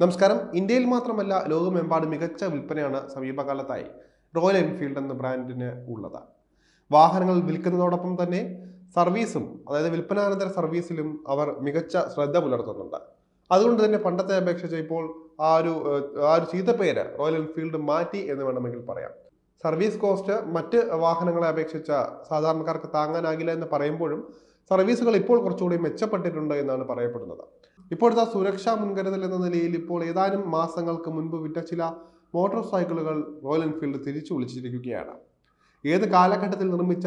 നമസ്കാരം. ഇന്ത്യയിൽ മാത്രമല്ല ലോകമെമ്പാട് മികച്ച വിൽപ്പനയാണ് സമീപകാലത്തായി റോയൽ എൻഫീൽഡ് എന്ന ബ്രാൻഡിന് ഉള്ളത്. വാഹനങ്ങൾ വിൽക്കുന്നതോടൊപ്പം തന്നെ സർവീസും അതായത് വിൽപ്പനാനന്തര സർവീസിലും അവർ മികച്ച ശ്രദ്ധ പുലർത്തുന്നുണ്ട്. അതുകൊണ്ട് തന്നെ പണ്ടത്തെ അപേക്ഷിച്ച് ഇപ്പോൾ ആ ഒരു ആ ഒരു ചീത്തപ്പേര് റോയൽ എൻഫീൽഡ് മാറ്റി എന്ന് വേണമെങ്കിൽ പറയാം. സർവീസ് കോസ്റ്റ് മറ്റ് വാഹനങ്ങളെ അപേക്ഷിച്ച് സാധാരണക്കാർക്ക് താങ്ങാനാകില്ല എന്ന് പറയുമ്പോഴും സർവീസുകൾ ഇപ്പോൾ കുറച്ചുകൂടി മെച്ചപ്പെട്ടിട്ടുണ്ട് എന്നാണ് പറയപ്പെടുന്നത്. ഇപ്പോഴത്തെ സുരക്ഷാ മുൻകരുതൽ എന്ന നിലയിൽ ഇപ്പോൾ ഏതാനും മാസങ്ങൾക്ക് മുൻപ് വിറ്റ ചില മോട്ടോർ സൈക്കിളുകൾ റോയൽ എൻഫീൽഡ് തിരിച്ചു വിളിച്ചിരിക്കുകയാണ്. ഏത് കാലഘട്ടത്തിൽ നിർമ്മിച്ച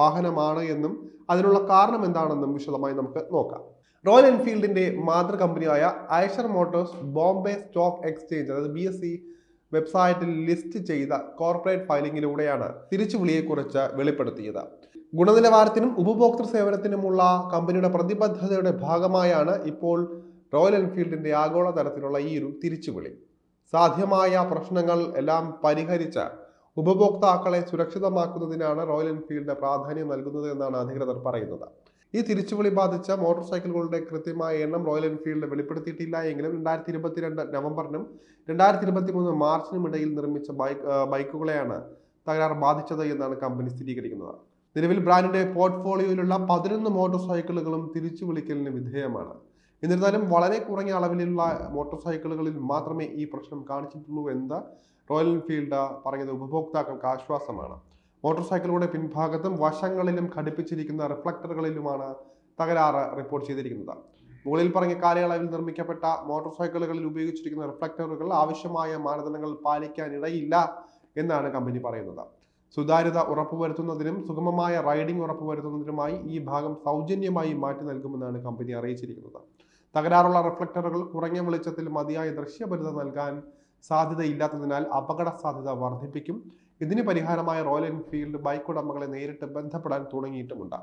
വാഹനമാണ് എന്നും അതിനുള്ള കാരണം എന്താണെന്നും വിശദമായി നമുക്ക് നോക്കാം. റോയൽ എൻഫീൽഡിന്റെ മാതൃ കമ്പനിയായ Eicher Motors Bombay stock exchange അതായത് ബി വെബ്സൈറ്റിൽ ലിസ്റ്റ് ചെയ്ത കോർപ്പറേറ്റ് ഫയലിംഗിലൂടെയാണ് തിരിച്ചുവിളിയെക്കുറിച്ച് വെളിപ്പെടുത്തിയത്. ഗുണനിലവാരത്തിനും ഉപഭോക്തൃ സേവനത്തിനുമുള്ള കമ്പനിയുടെ പ്രതിബദ്ധതയുടെ ഭാഗമായാണ് ഇപ്പോൾ റോയൽ എൻഫീൽഡിന്റെ ആഗോളതലത്തിലുള്ള ഈ ഒരു തിരിച്ചുവിളി സാധ്യമായ പ്രശ്നങ്ങൾ എല്ലാം പരിഹരിച്ച് ഉപഭോക്താക്കളെ സുരക്ഷിതമാക്കുന്നതിനാണ് റോയൽ എൻഫീൽഡ് പ്രാധാന്യം നൽകുന്നത് എന്നാണ് അധികൃതർ പറയുന്നത്. ഈ തിരിച്ചുവിളി ബാധിച്ച മോട്ടോർ സൈക്കിളുകളുടെ കൃത്യമായ എണ്ണം റോയൽ എൻഫീൽഡ് വെളിപ്പെടുത്തിയിട്ടില്ല. എങ്കിലും രണ്ടായിരത്തി ഇരുപത്തിരണ്ട് നവംബറിനും രണ്ടായിരത്തി ഇരുപത്തി മൂന്ന് മാർച്ചിനും ഇടയിൽ നിർമ്മിച്ച ബൈക്ക് ബൈക്കുകളെയാണ് തകരാർ ബാധിച്ചത് എന്നാണ് കമ്പനി സ്ഥിരീകരിക്കുന്നത്. നിലവിൽ ബ്രാൻഡിന്റെ പോർട്ട്ഫോളിയോയിലുള്ള പതിനൊന്ന് മോട്ടോർ സൈക്കിളുകളും തിരിച്ചു വിളിക്കലിന് വിധേയമാണ്. എന്നിരുന്നാലും വളരെ കുറഞ്ഞ അളവിലുള്ള മോട്ടോർ സൈക്കിളുകളിൽ മാത്രമേ ഈ പ്രശ്നം കാണിച്ചിട്ടുള്ളൂ എന്ന് റോയൽ എൻഫീൽഡ് പറഞ്ഞത് ഉപഭോക്താക്കൾക്ക് ആശ്വാസമാണ്. മോട്ടോർ സൈക്കിളുകളുടെ പിൻഭാഗത്തും വശങ്ങളിലും ഘടിപ്പിച്ചിരിക്കുന്ന റിഫ്ലക്ടറുകളിലുമാണ് തകരാറ് റിപ്പോർട്ട് ചെയ്തിരിക്കുന്നത്. മുകളിൽ പറഞ്ഞ കാലയളവിൽ നിർമ്മിക്കപ്പെട്ട മോട്ടോർ സൈക്കിളുകളിൽ ഉപയോഗിച്ചിരിക്കുന്ന റിഫ്ലക്ടറുകൾ ആവശ്യമായ മാനദണ്ഡങ്ങൾ പാലിക്കാനിടയില്ല എന്നാണ് കമ്പനി പറയുന്നത്. സുതാര്യത ഉറപ്പുവരുത്തുന്നതിനും സുഗമമായ റൈഡിംഗ് ഉറപ്പുവരുത്തുന്നതിനുമായി ഈ ഭാഗം സൗജന്യമായി മാറ്റി നൽകുമെന്നാണ് കമ്പനി അറിയിച്ചിരിക്കുന്നത്. തകരാറുള്ള റിഫ്ലക്ടറുകൾ കുറഞ്ഞ വെളിച്ചത്തിൽ മതിയായ ദൃശ്യപരിത നൽകാൻ സാധ്യതയില്ലാത്തതിനാൽ അപകട സാധ്യത വർദ്ധിപ്പിക്കും. ഇതിന് പരിഹാരമായ റോയൽ എൻഫീൽഡ് ബൈക്ക് ഉടമകളെ നേരിട്ട് ബന്ധപ്പെടാൻ തുടങ്ങിയിട്ടുമുണ്ട്.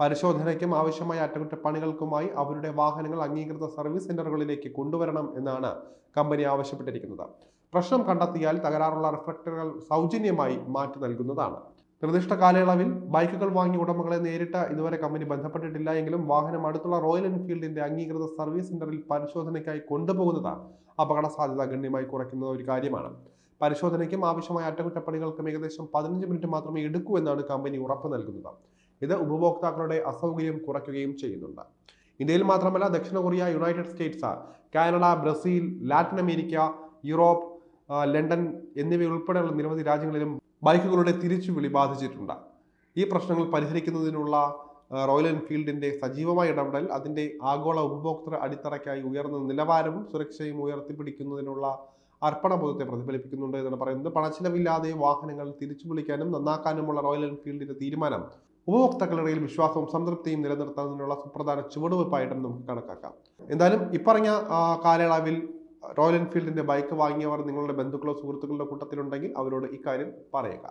പരിശോധനയ്ക്കും ആവശ്യമായ അറ്റകുറ്റപ്പണികൾക്കുമായി അവരുടെ വാഹനങ്ങൾ അംഗീകൃത സർവീസ് സെന്ററുകളിലേക്ക് കൊണ്ടുവരണം എന്നാണ് കമ്പനി ആവശ്യപ്പെട്ടിരിക്കുന്നത്. പ്രശ്നം കണ്ടെത്തിയാൽ തകരാറുള്ള റിഫ്ലക്ടറുകൾ സൗജന്യമായി മാറ്റി നൽകുന്നതാണ്. നിർദ്ദിഷ്ട കാലയളവിൽ ബൈക്കുകൾ വാങ്ങിയ ഉടമകളെ നേരിട്ട് ഇതുവരെ കമ്പനി ബന്ധപ്പെട്ടിട്ടില്ല എങ്കിലും വാഹനം അടുത്തുള്ള റോയൽ എൻഫീൽഡിന്റെ അംഗീകൃത സർവീസ് സെന്ററിൽ പരിശോധനയ്ക്കായി കൊണ്ടുപോകുന്നത് അപകട സാധ്യത ഗണ്യമായി കുറയ്ക്കുന്ന ഒരു കാര്യമാണ്. പരിശോധനയ്ക്കും ആവശ്യമായ അറ്റകുറ്റപ്പണികൾക്കും ഏകദേശം പതിനഞ്ച് മിനിറ്റ് മാത്രമേ എടുക്കൂ എന്നാണ് കമ്പനി ഉറപ്പ് നൽകുന്നത്. ഇത് ഉപഭോക്താക്കളുടെ അസൗകര്യം കുറയ്ക്കുകയും ചെയ്യുന്നുണ്ട്. ഇന്ത്യയിൽ മാത്രമല്ല ദക്ഷിണ Korea United States Canada Brazil Latin America Europe London എന്നിവയുൾപ്പെടെയുള്ള നിരവധി രാജ്യങ്ങളിലും ബൈക്കുകളുടെ തിരിച്ചുവിളി ബാധിച്ചിട്ടുണ്ട്. ഈ പ്രശ്നങ്ങൾ പരിഹരിക്കുന്നതിനുള്ള റോയൽ എൻഫീൽഡിന്റെ സജീവമായ ഇടപെടൽ അതിന്റെ ആഗോള ഉപഭോക്തൃ അടിത്തറയ്ക്കായി ഉയർന്ന നിലവാരവും സുരക്ഷയും ഉയർത്തിപ്പിടിക്കുന്നതിനുള്ള അർപ്പണബോധത്തെ പ്രതിഫലിപ്പിക്കുന്നുണ്ട് എന്നാണ് പറയുന്നത്. പണച്ചിലവില്ലാതെ വാഹനങ്ങൾ തിരിച്ചു വിളിക്കാനും നന്നാക്കാനുമുള്ള റോയൽ എൻഫീൽഡിന്റെ തീരുമാനം ഉപഭോക്താക്കളുടെ വിശ്വാസവും സംതൃപ്തിയും നിലനിർത്തുന്നതിനുള്ള സുപ്രധാന ചുവടുവയ്പായിട്ടും നമുക്ക് കണക്കാക്കാം. എന്തായാലും ഇപ്പറഞ്ഞ കാലയളവിൽ റോയൽ എൻഫീൽഡിന്റെ ബൈക്ക് വാങ്ങിയവർ നിങ്ങളുടെ ബന്ധുക്കളോ സുഹൃത്തുക്കളുടെ കൂട്ടത്തിലുണ്ടെങ്കിൽ അവരോട് ഇക്കാര്യം പറയുക.